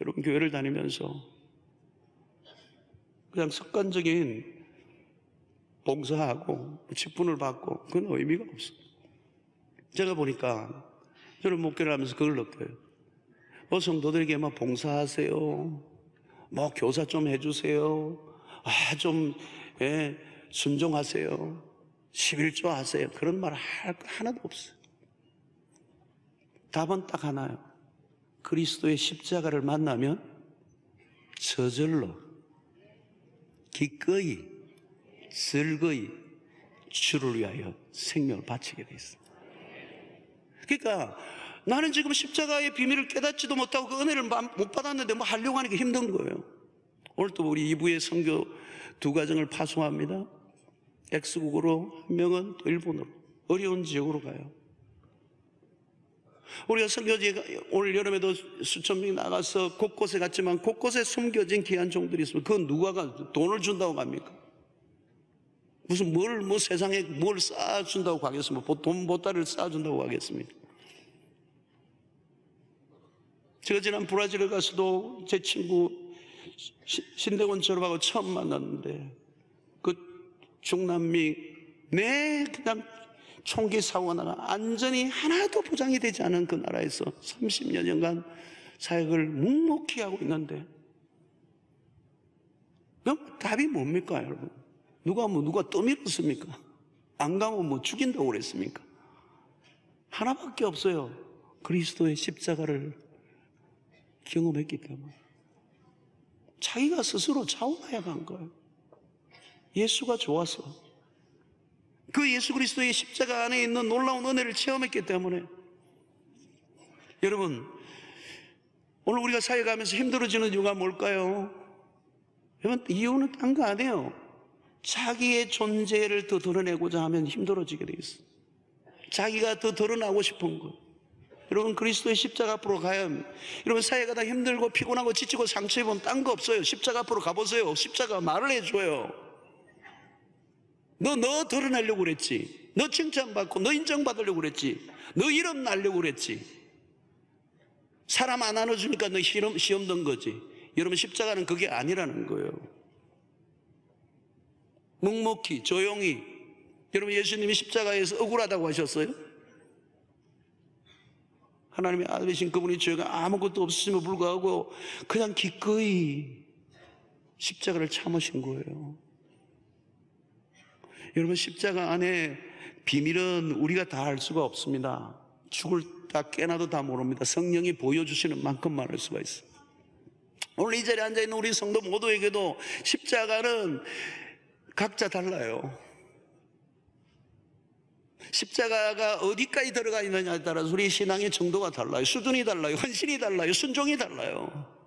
여러분 교회를 다니면서 그냥 습관적인 봉사하고 직분을 받고 그건 의미가 없어요. 제가 보니까 저는 목회를 하면서 그걸 느껴요. 뭐 성도들에게만 봉사하세요. 뭐 교사 좀 해주세요. 아, 좀, 예, 순종하세요. 11조 하세요. 그런 말 할- 하나도 없어요. 답은 딱 하나요. 그리스도의 십자가를 만나면 저절로 기꺼이 즐거이 주를 위하여 생명을 바치게 돼 있어요. 그러니까 나는 지금 십자가의 비밀을 깨닫지도 못하고 그 은혜를 마- 못 받았는데 뭐 하려고 하니까 힘든 거예요. 오늘 또 우리 2부의 선교 두 가정을 파송합니다. X국으로 한 명은 또 일본으로 어려운 지역으로 가요. 우리가 선교지 올 여름에도 수천 명이 나가서 곳곳에 갔지만 곳곳에 숨겨진 귀한 종들이 있으면 그건 누가 가 돈을 준다고 갑니까? 무슨 뭘 뭐 세상에 뭘 쌓아준다고 가겠습니까? 돈 보따리를 쌓아준다고 가겠습니까? 제가 지난 브라질에 가서도 제 친구 시- 신대원 졸업하고 처음 만났는데 그 중남미 내 그냥 총기 사고가 나가 안전이 하나도 보장이 되지 않은 그 나라에서 30여 년간 사역을 묵묵히 하고 있는데 그럼 답이 뭡니까 여러분? 누가 뭐 누가 떠밀었습니까? 안 가면 뭐 죽인다고 그랬습니까? 하나밖에 없어요. 그리스도의 십자가를 경험했기 때문에 자기가 스스로 자원하여 간 거예요. 예수가 좋아서 그 예수 그리스도의 십자가 안에 있는 놀라운 은혜를 체험했기 때문에 여러분 오늘 우리가 사역하면서 힘들어지는 이유가 뭘까요? 여러분 이유는 딴 거 아니에요. 자기의 존재를 더 드러내고자 하면 힘들어지게 돼 있어. 자기가 더 드러나고 싶은 거. 여러분 그리스도의 십자가 앞으로 가야. 여러분 사회가 힘들고 피곤하고 지치고 상처 입으면 딴 거 없어요. 십자가 앞으로 가보세요. 십자가 말을 해줘요. 너, 너 드러내려고 그랬지. 너 칭찬받고, 너 인정받으려고 그랬지. 너 이름 날려고 그랬지. 사람 안 안아주니까 너 시험, 시험 든 거지. 여러분 십자가는 그게 아니라는 거예요. 묵묵히, 조용히. 여러분 예수님이 십자가에서 억울하다고 하셨어요? 하나님의 아들이신 그분이 죄가 아무것도 없으심에 불구하고 그냥 기꺼이 십자가를 참으신 거예요. 여러분 십자가 안에 비밀은 우리가 다 알 수가 없습니다. 죽을 다 깨나도 다 모릅니다. 성령이 보여주시는 만큼만 알 수가 있어요. 오늘 이 자리에 앉아있는 우리 성도 모두에게도 십자가는 각자 달라요. 십자가가 어디까지 들어가 있느냐에 따라서 우리 신앙의 정도가 달라요. 수준이 달라요. 헌신이 달라요. 순종이 달라요.